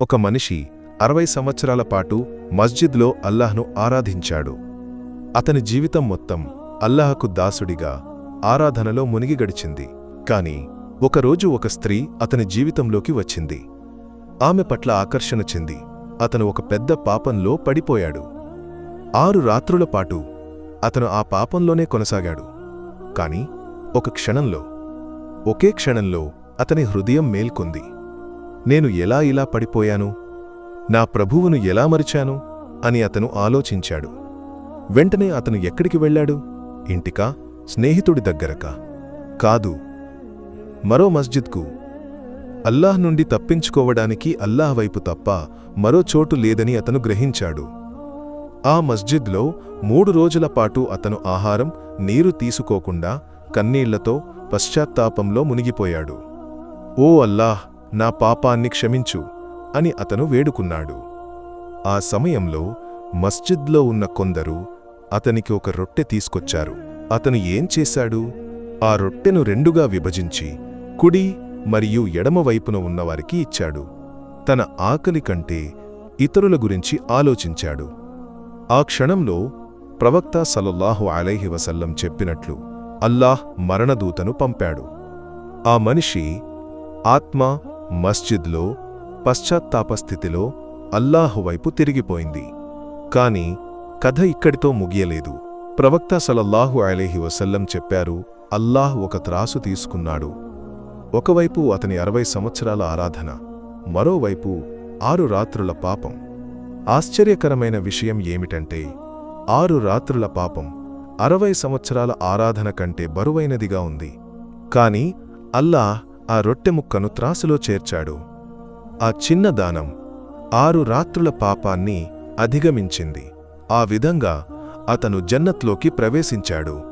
ఒక మనిషి అరవై సంవత్సరాల పాటు మస్జిద్లో అల్లాహ్ను ఆరాధించాడు. అతని జీవితం మొత్తం అల్లాహకు దాసుడిగా ఆరాధనలో మునిగి గడిచింది. కాని ఒకరోజు ఒక స్త్రీ అతని జీవితంలోకి వచ్చింది. ఆమె పట్ల ఆకర్షణ చెంది అతను ఒక పెద్ద పాపంలో పడిపోయాడు. ఆరు రాత్రుల పాటు అతను ఆ పాపంలోనే కొనసాగాడు. కాని ఒక క్షణంలో ఒకే క్షణంలో అతని హృదయం మేల్కొంది. నేను ఎలా ఇలా పడిపోయాను? నా ప్రభువును ఎలా మరిచాను? అని అతను ఆలోచించాడు. వెంటనే అతను ఎక్కడికి వెళ్ళాడు? ఇంటికా? స్నేహితుడి దగ్గరకా? కాదు. మరో మస్జిద్కు. అల్లాహ్ నుండి తప్పించుకోవడానికి అల్లాహ్ వైపు తప్ప మరో చోటు లేదని అతను గ్రహించాడు. ఆ మస్జిద్లో మూడు రోజుల పాటు అతను ఆహారం నీరు తీసుకోకుండా కన్నీళ్ళతో పశ్చాత్తాపంలో మునిగిపోయాడు. ఓ అల్లాహ్! నా పాపాన్ని క్షమించు అని అతను వేడుకున్నాడు. ఆ సమయంలో మస్జిద్లో ఉన్న కొందరు అతనికి ఒక రొట్టె తీసుకొచ్చారు. అతను ఏం చేశాడు? ఆ రొట్టెను రెండుగా విభజించి కుడి మరియు ఎడమవైపున ఉన్నవారికి ఇచ్చాడు. తన ఆకలి కంటే ఇతరుల గురించి ఆలోచించాడు. ఆ క్షణంలో ప్రవక్త సలల్లాహు అలైహి వసల్లం చెప్పినట్లు అల్లాహ్ మరణదూతను పంపాడు. ఆ మనిషి ఆత్మ మస్జిద్లో పశ్చాత్తాపస్థితిలో అల్లాహు వైపు తిరిగిపోయింది. కాని కథ ఇక్కడితో ముగియలేదు. ప్రవక్త సలల్లాహు అలీహి వసల్లం చెప్పారు అల్లాహ్ ఒక త్రాసు తీసుకున్నాడు. ఒకవైపు అతని అరవై సంవత్సరాల ఆరాధన మరోవైపు ఆరు రాత్రుల పాపం. ఆశ్చర్యకరమైన విషయం ఏమిటంటే ఆరు రాత్రుల పాపం అరవై సంవత్సరాల ఆరాధన కంటే బరువైనదిగా ఉంది. కాని అల్లాహ్ ఆ రొట్టె ముక్కను త్రాసులో చేర్చాడు. ఆ చిన్న దానం ఆరు రాత్రుల పాపాన్ని అధిగమించింది. ఆ విధంగా అతను జన్నత్లోకి ప్రవేశించాడు.